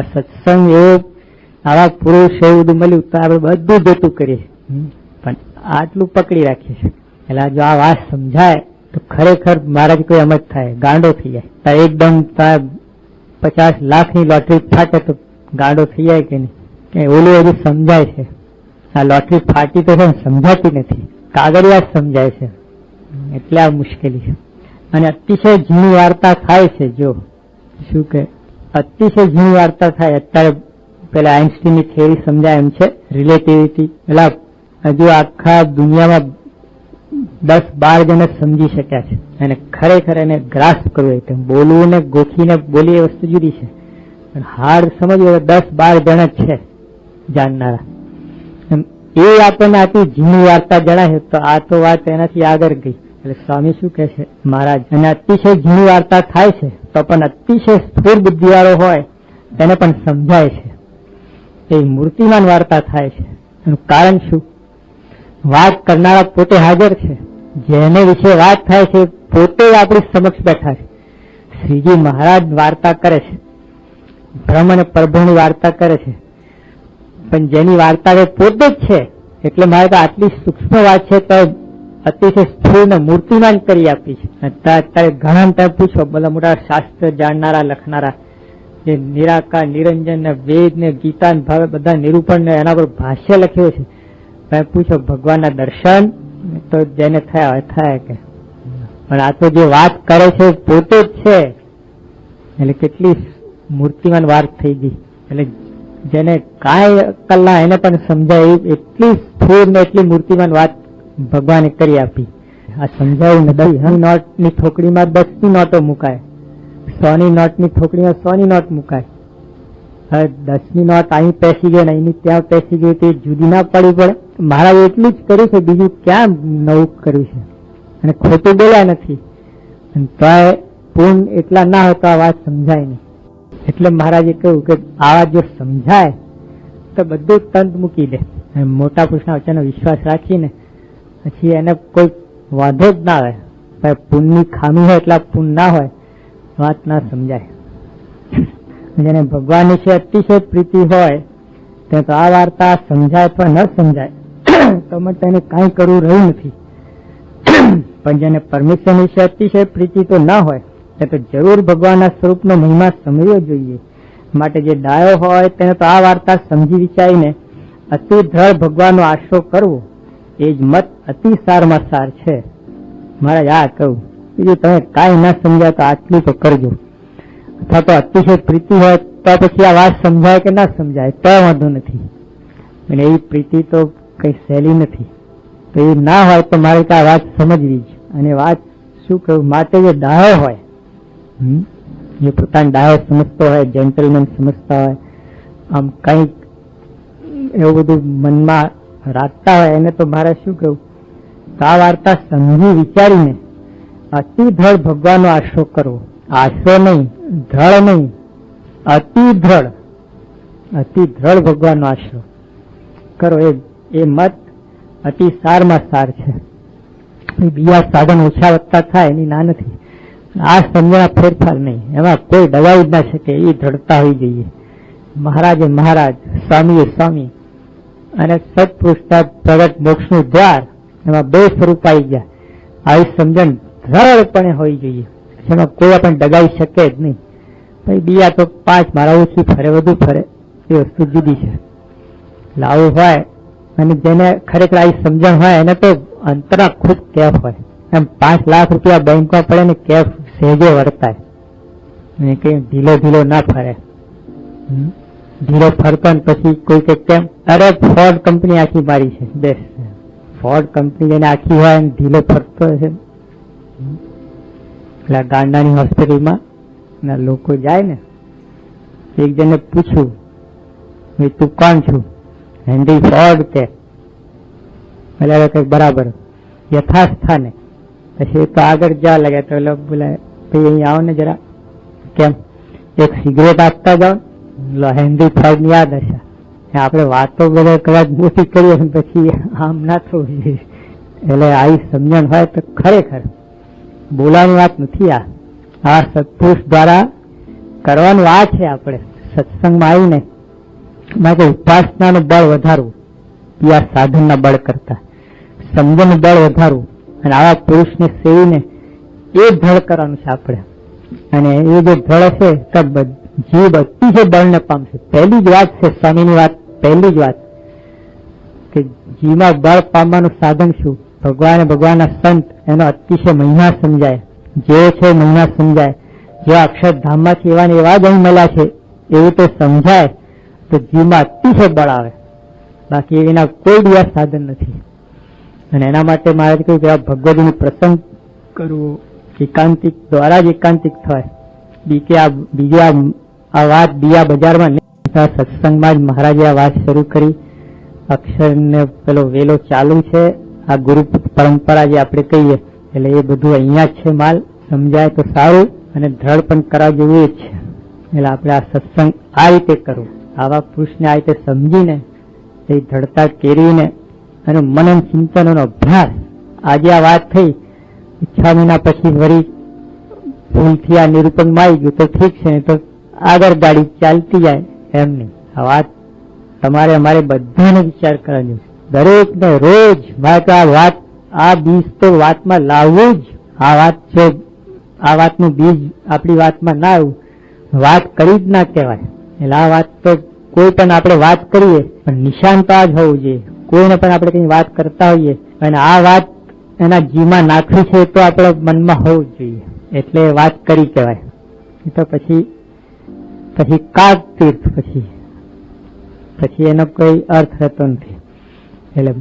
સત્સંગ એવો આવા પુરુષ એવું મળ્યું તો આપણે બધું જોતું કરીએ. પણ આટલું પકડી રાખીએ છીએ. એટલે જો આ વાત સમજાય, તો ખરેખર મહારાજ કોઈ એમ થાય. ગાંડો થઈ જાય. તારે એકદમ તાર પચાસ લાખની લોટરી ફાટે તો ગાંડો થઈ જાય કે નહીં? ઓલું હજુ સમજાય છે. આ લોટરી ફાટી તો છે સમજાતી નથી. કાગળિયા સમજાય છે. એટલે આ મુશ્કેલી છે. અને અતિશય ઝીણી વાર્તા થાય છે, જો. શું કે અતિશય ઝીણી વાર્તા થાય. અત્યારે પેલા આઈન્સ્ટીનની થિયરી સમજાય એમ છે. રિલેટિવિટી પેલા હજુ આખા દુનિયામાં દસ બાર જણ સમજી શક્યા છે. અને ખરેખર એને ગ્રાસ કરવું એટલે બોલવું ને ગોખીને બોલી એ વસ્તુ જુદી છે. પણ હાર્ડ સમજવું દસ બાર જણ જ છે જાણનારા. એ આપણને આટલી ઝીણી વાર્તા જણાય તો આ તો વાત એનાથી આગળ ગઈ. એટલે સ્વામી શું કહે છે? મહારાજ, અને અતિશય ઝીણી વાર્તા થાય છે. તો પણ અતિશય સ્થિર બુદ્ધિવાળો હોય, તેને પણ સમજાય છે. એ મૂર્તિમાન વાર્તા થાય છે. એનું કારણ શું? વાત કરનારા પોતે હાજર છે. જેને વિશે વાત થાય છે, પોતે આપણી સમક્ષ બેઠા છે. શ્રીજી મહારાજ વાર્તા કરે છે. બ્રહ્મ અને પ્રભુની વાર્તા કરે છે. પણ જેની વાર્તા પોતે જ છે, એટલે મારે તો આટલી સૂક્ષ્મ વાત છે, તો અતિશય સ્થૂળ મૂર્તિમાન કરી આપી છે. અત્યારે ઘણા તમે પૂછો બધા મોટા શાસ્ત્ર જાણનારા, લખનારા, જે નિરાકાર, નિરંજન ને વેદ ને ગીતા ને ભાવે બધા નિરૂપણ ને એના પર ભાષ્ય લખ્યું છે. તમે પૂછો, ભગવાનના દર્શન તો જેને થયા હોય, થાય કે? પણ આ તો જે વાત કરે છે પોતે જ છે. એટલે કેટલી મૂર્તિમાન વાત થઈ ગઈ. એટલે જેને કાંઈ કલા એને પણ સમજાય એટલી સ્થૂળ ને એટલી મૂર્તિમાન વાત ભગવાને કરી આપી. આ સમજાયું ને ની થોકડીમાં દસની નોટો મુકાય. સો ની નોટની થોકડીમાં સો ની નોટ મુકાય. હવે દસની નોટ અહીં પેસી ગઈ ને અહીંની ત્યાં પેસી ગઈ તે જુદી ના પડી પડે. મહારાજ એટલું જ કર્યું છે, બીજું ક્યાં નવું કર્યું છે? અને ખોટું બોલ્યા નથી. તોય પૂર્ણ એટલા ના હતા, આ વાત સમજાય નહીં. એટલે મહારાજે કહ્યું કે આવા જો સમજાય, તો બધું તંત મૂકી દે. મોટા પુરુષના વચ્ચેનો વિશ્વાસ રાખીને પછી એને કોઈ વાંધો જ ના આવે. ભાઈ, પુણ્યની ખામી હોય એટલા પુન ના હોય, વાત ના સમજાય. જેને ભગવાન વિશે અતિશય પ્રીતિ હોય, તે તો આ વાર્તા સમજાય પણ ન સમજાય. તો મને તેને કાંઈ કરવું રહ્યું નથી. પણ જેને પરમિશન વિશે અતિશય પ્રીતિ તો ના હોય, તે તો જરૂર ભગવાનના સ્વરૂપનો મહિમા સમજવો જોઈએ. માટે જે ડાયો હોય, તેને તો આ વાર્તા સમજી વિચારીને અતિ દ્રઢ ભગવાનનો આશરો કરવો. એ જ મત અતિ સારમાં સાર છે. મારે આ કહું, બીજું તમે કાંઈ ના સમજાય તો આટલું તો કરજો. અથવા તો અતિશય પ્રીતિ હોય તો પછી આ વાત સમજાય કે ના સમજાય, તો વાંધો નથી. અને એવી પ્રીતિ તો કઈ સહેલી નથી. તો એ ના હોય તો મારે આ વાત સમજવી જ. અને વાત શું કહું, માટે જે ડાહો હોય જે પોતાનો ડાયો સમજતો હોય જેન્ટલમેન સમજતા હોય, આમ કંઈક એવું બધું મનમાં રાખતા હોય, એને તો મારે શું કહ્યું તો આ વાર્તા સમજી વિચારીને અતિ ધળ ભગવાનનો આશરો કરવો. આશરો નહીં, ધળ નહીં, અતિ ધળ અતિ ધળ ભગવાનનો આશરો કરો. એ એ મત અતિ સારમાં સાર છે. બીજા સાધન ઓછા વધતા થાય, એની ના નથી. આ સમજણા ફેરફાર નહીં. એમાં કોઈ દવાઈ જ ના શકે, એ ધડતા હોવી જોઈએ. મહારાજે મહારાજ, સ્વામીએ સ્વામી અને સત્પુરુષતા પ્રગટ મોક્ષનું દ્વાર એમાં બે સ્વરૂપ આવી ગયા. આવી સમજણ સરળપણે હોવી જોઈએ. જેમાં કોઈ આપણને ડગાવી શકે જ નહીં. પછી બીજા તો પાંચ મારા ઓછી ફરે, વધુ ફરે, એ વસ્તુ જુદી છે. લાવું હોય અને જેને ખરેખર આવી સમજણ હોય એને તો અંતરા ખુદ કેફ હોય. એમ પાંચ લાખ રૂપિયા બેંકમાં પડે ને કેફ સહેજે વર્તાય. કઈ ઢીલો ઢીલો ના ફરે. ઢીલો ફરતો ને પછી કોઈ કે કેમ? અરે ફોર્ડ કંપની આખી મારી છે. બેસ. ફોર્ડ કંપની જેને આખી હોય ને ઢીલો ફરતો છે? એટલે ગાંડાની હોસ્પિટલમાં લોકો જાય ને એક જણને પૂછ્યું "ભાઈ, તું કોણ છું? હેન્ડી ફોર્ડ કે. એટલે કઈ બરાબર. યથાસ્થાને. પછી તો આગળ જવા લાગ્યા. તો બોલાય ભાઈ અહીં આવો ને જરા. કેમ? એક સિગરેટ આપતા જાઓ હેનરી ની યાદ હશે. આપણે વાતો બધા કદાચ મોટી કરીએ પછી આમ ના થવું જોઈએ એટલે આવી સમજણ હોય તો ખરેખર બોલાવાની વાત નથી આ. આ સત્પુરુષ દ્વારા કરવાનું આ છે આપણે સત્સંગમાં આવીને. માટે ઉપાસનાનું બળ વધારવું. આ સાધનના બળ કરતા. સમજણનું બળ વધારવું. અને આવા પુરુષને સેવીને એ ધળ કરવાનું છે આપણે. અને એ જે ધળ હશે તો જીવ અતિશય બળને પામશે, પહેલી જ વાત છે સ્વામીની વાત, પહેલી જ વાત કે જીવમાં બળ પામવાનું સાધન શું? ભગવાન ભગવાનના સંત એનો અતિશય મહિમા સમજાય, જે છે મહિમા સમજાય. જે અક્ષરધામમાંથી એવા ને એવા જ અહીં મળ્યા છે, એવું તો સમજાય, તો જીવમાં અતિશય બળ આવે. બાકી એના કોઈ બીજા સાધન નથી. અને એના માટે મારે કહ્યું કે ભગવદનું પ્રસંગ કરવો એકાંતિક, દ્વારા જ એકાંતિક થાય. બીજે આ બીજે આ આ વાત બીજા બજારમાં સત્સંગમાં જ મહારાજે આ વાત શરૂ કરી. અક્ષરને પેલો વેલો ચાલુ છે. આ ગુરુ પરંપરા જે આપણે કહીએ, એટલે એ બધું અહીંયા જ છે માલ. સમજાય તો સારું અને દ્રઢ પણ કરાવ જેવું જ છે. એટલે આપણે આ સત્સંગ આ રીતે કરવું. આવા પુરુષને આ રીતે સમજીને, એ ધડતા કેરીને અને મનન ચિંતનનો અભ્યાસ. આજે આ વાત થઈ. છ મહિના પછી વળી ભૂલથી આ નિરૂપણમાં આવી ગયું તો ઠીક છે તો આગળ ગાડી ચાલતી જાય એમ નહીં. આ વાત તમારે અમારે બધાને વિચાર કરવાનો દરેકને રોજ મારે તો આ વાત, આ બીજ તો વાતમાં લાવવું જ. આ વાત છે, આ વાતનું બીજ આપણી વાતમાં ના આવ્યું વાત કરી જ ના કહેવાય. એટલે આ વાત તો કોઈ પણ આપણે વાત કરીએ, પણ નિશાન તો આ જ હોવું જોઈએ. કોઈને પણ આપણે કઈ વાત કરતા હોઈએ, અને આ વાત એના જીમાં નાખવી છે તો આપણા મનમાં હોવું જોઈએ. એટલે વાત કરી કહેવાય. તો પછી પછી કાગ તીર્થ પછી. પછી એનો કોઈ અર્થ રહેતો નથી. એટલે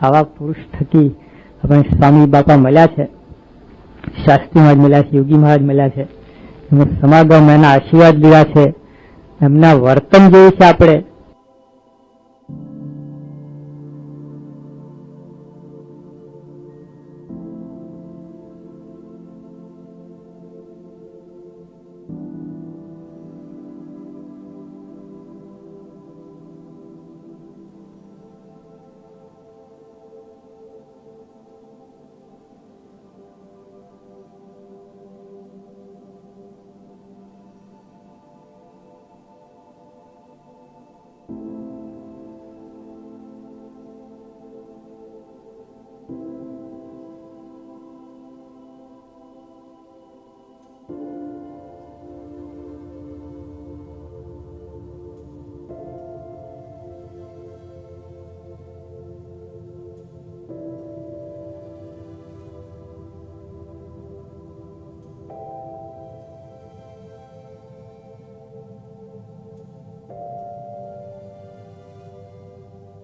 આવા પુરુષ થકી આપણે સ્વામી બાપા મળ્યા છે. શાસ્ત્રી મહારાજ મળ્યા છે, યોગી મહારાજ મળ્યા છે. એમનો સમાગમ, એના આશીર્વાદ લીધા છે. એમના વર્તન જોયું છે આપણે.